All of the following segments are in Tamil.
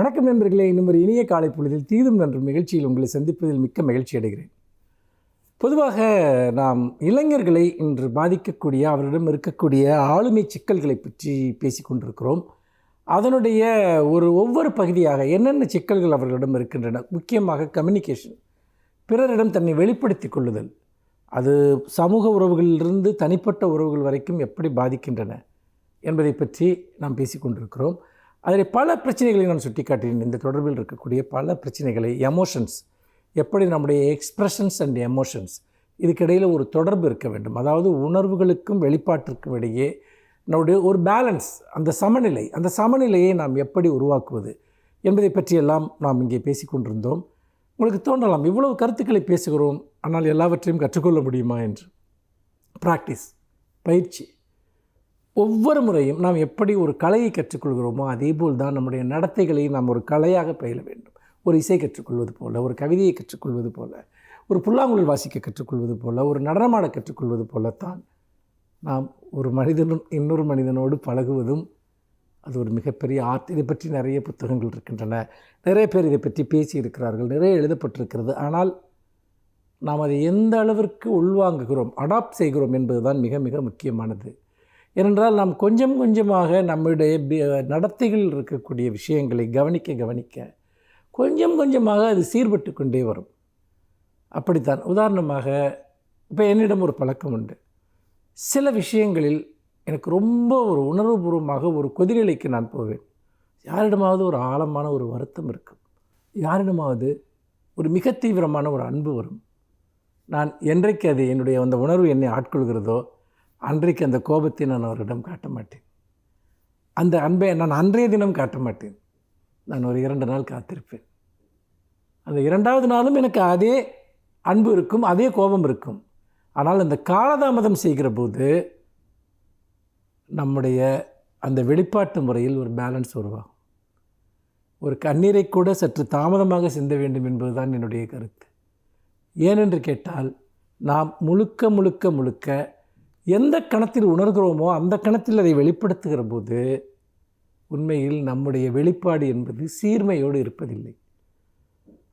வணக்கம் நண்பர்களே. இன்னும் ஒரு இனிய காலை பொழுதில் தீதும் நன்றும் நிகழ்ச்சியில் உங்களை சந்திப்பதில் மிக்க மகிழ்ச்சி அடைகிறேன். பொதுவாக நாம் இளைஞர்களை இன்று பாதிக்கக்கூடிய அவரிடம் இருக்கக்கூடிய ஆளுமை சிக்கல்களை பற்றி பேசி கொண்டிருக்கிறோம். அதனுடைய ஒரு ஒவ்வொரு பகுதியாக என்னென்ன சிக்கல்கள் அவர்களிடம் இருக்கின்றன முக்கியமாக கம்யூனிகேஷன் பிறரிடம் தன்னை வெளிப்படுத்திக் கொள்ளுதல் அது சமூக உறவுகளிலிருந்து தனிப்பட்ட உறவுகள் வரைக்கும் எப்படி பாதிக்கின்றன என்பதை பற்றி நாம் பேசிக்கொண்டிருக்கிறோம் அதில் பல பிரச்சனைகளை நான் சுட்டிக்காட்டினேன் இந்த தொடர்பில் இருக்கக்கூடிய பல பிரச்சனைகளை எமோஷன்ஸ் எப்படி நம்முடைய எக்ஸ்ப்ரெஷன்ஸ் அண்ட் எமோஷன்ஸ் இதுக்கிடையில் ஒரு தொடர்பு இருக்க வேண்டும். அதாவது உணர்வுகளுக்கும் வெளிப்பாட்டிற்கும் இடையே நம்முடைய ஒரு பேலன்ஸ் அந்த சமநிலை அந்த சமநிலையை நாம் எப்படி உருவாக்குவது என்பதை பற்றியெல்லாம் நாம் இங்கே பேசிக்கொண்டிருந்தோம் உங்களுக்கு தோன்றலாம் இவ்வளவு கருத்துக்களை பேசுகிறோம் ஆனால் எல்லாவற்றையும் கற்றுக்கொள்ள முடியுமா என்று? ப்ராக்டிஸ் பயிற்சி. ஒவ்வொரு முறையும் நாம் எப்படி ஒரு கலையை கற்றுக்கொள்கிறோமோ அதேபோல் தான் நம்முடைய நடத்தைகளை நாம் ஒரு கலையாக பயில வேண்டும். ஒரு இசை கற்றுக்கொள்வது போல ஒரு கவிதையை கற்றுக்கொள்வது போல ஒரு புல்லாங்குழல் வாசிக்க கற்றுக்கொள்வது போல ஒரு நடனமாட கற்றுக்கொள்வது போலத்தான் நாம் ஒரு மனிதனும் இன்னொரு மனிதனோடு பழகுவதும் அது ஒரு மிகப்பெரிய ஆர்ட். இதை பற்றி நிறைய புத்தகங்கள் இருக்கின்றன. நிறைய பேர் இதை பற்றி பேசியிருக்கிறார்கள். நிறைய எழுதப்பட்டிருக்கிறது. ஆனால் நாம் அதை எந்த அளவிற்கு உள்வாங்குகிறோம் அடாப்ட் செய்கிறோம் என்பதுதான் மிக மிக முக்கியமானது. ஏனென்றால் நாம் கொஞ்சம் கொஞ்சமாக நம்முடைய நடத்தைகள் நடத்தைகளில் இருக்கக்கூடிய விஷயங்களை கவனிக்க கவனிக்க கொஞ்சம் கொஞ்சமாக அது சீர்பட்டு கொண்டே வரும். அப்படித்தான். உதாரணமாக இப்போ என்னிடம் ஒரு பழக்கம் உண்டு. சில விஷயங்களில் எனக்கு ரொம்ப ஒரு உணர்வுபூர்வமாக ஒரு கொதிநிலைக்கு நான் போவேன். யாரிடமாவது ஒரு ஆழமான ஒரு வருத்தம் இருக்கும். யாரிடமாவது ஒரு மிக தீவிரமான ஒரு அன்பு வரும். நான் என்றைக்கு அது என்னுடைய அந்த உணர்வு என்னை ஆட்கொள்கிறதோ அன்றைக்கு அந்த கோபத்தை நான் அவரிடம் காட்ட மாட்டேன். அந்த அன்பை நான் அன்றைய தினம் காட்ட மாட்டேன். நான் ஒரு இரண்டு நாள் காத்திருப்பேன். அந்த இரண்டாவது நாளும் எனக்கு அதே அன்பு இருக்கும் அதே கோபம் இருக்கும். ஆனால் அந்த காலதாமதம் செய்கிற போது நம்முடைய அந்த வெளிப்பாட்டு முறையில் ஒரு பேலன்ஸ் உருவாகும். ஒரு கண்ணீரை கூட சற்று தாமதமாக சிந்த வேண்டும் என்பதுதான் என்னுடைய கருத்து. ஏனென்று கேட்டால் நாம் முழுக்க முழுக்க முழுக்க எந்த கணத்தில் உணர்கிறோமோ அந்த கணத்தில் அதை வெளிப்படுத்துகிற போது உண்மையில் நம்முடைய வெளிப்பாடு என்பது சீர்மையோடு இருப்பதில்லை.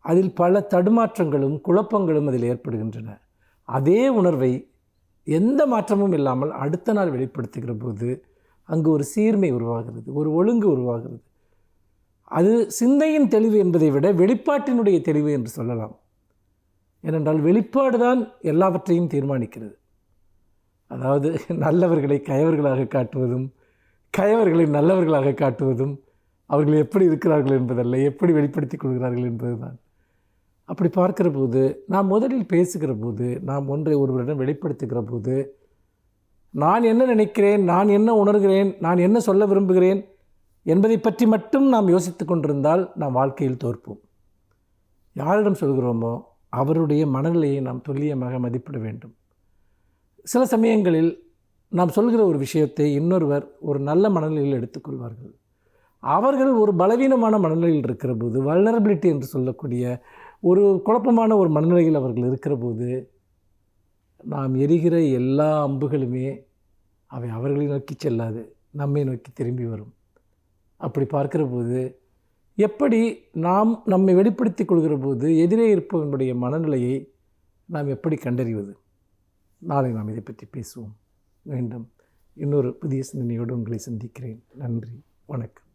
அதில் பல தடுமாற்றங்களும் குழப்பங்களும் அதில் ஏற்படுகின்றன. அதே உணர்வை எந்த மாற்றமும் இல்லாமல் அடுத்த நாள் வெளிப்படுத்துகிற போது அங்கு ஒரு சீர்மை உருவாகிறது ஒரு ஒழுங்கு உருவாகிறது. அது சிந்தையின் தெளிவு என்பதை விட வெளிப்பாட்டினுடைய தெளிவு என்று சொல்லலாம். ஏனென்றால் வெளிப்பாடு தான் எல்லாவற்றையும் தீர்மானிக்கிறது. அதாவது நல்லவர்களை கயவர்களாக காட்டுவதும் கயவர்களை நல்லவர்களாக காட்டுவதும் அவர்கள் எப்படி இருக்கிறார்கள் என்பதல்ல எப்படி வெளிப்படுத்திக் கொள்கிறார்கள் என்பதுதான். அப்படி பார்க்கிற போது நாம் முதலில் பேசுகிற போது நாம் ஒன்றை ஒருவரிடம் வெளிப்படுத்துகிற போது நான் என்ன நினைக்கிறேன் நான் என்ன உணர்கிறேன் நான் என்ன சொல்ல விரும்புகிறேன் என்பதை பற்றி மட்டும் நாம் யோசித்து கொண்டிருந்தால் நாம் வாழ்க்கையில் தோற்போம். யாரிடம் சொல்கிறோமோ அவருடைய மனநிலையை நாம் துல்லியமாக மதிப்பிட வேண்டும். சில சமயங்களில் நாம் சொல்கிற ஒரு விஷயத்தை இன்னொருவர் ஒரு நல்ல மனநிலையில் எடுத்துக்கொள்வார்கள். அவர்கள் ஒரு பலவீனமான மனநிலையில் இருக்கிற போது வல்னரபிலிட்டி என்று சொல்லக்கூடிய ஒரு குழப்பமான ஒரு மனநிலையில் அவர்கள் இருக்கிற போது நாம் எரிகிற எல்லா அம்புகளுமே அவை அவர்களை நோக்கி செல்லாது நம்மை நோக்கி திரும்பி வரும். அப்படி பார்க்கிற போது எப்படி நாம் நம்மை வெளிப்படுத்திக் கொள்கிற போது எதிரே இருப்பவனுடைய மனநிலையை நாம் எப்படி கண்டறிவது? நாளை நாம் இதை பற்றி பேசுவோம். மீண்டும் இன்னொரு புதிய சிந்தனையோடு உங்களை சந்திக்கிறேன். நன்றி. வணக்கம்.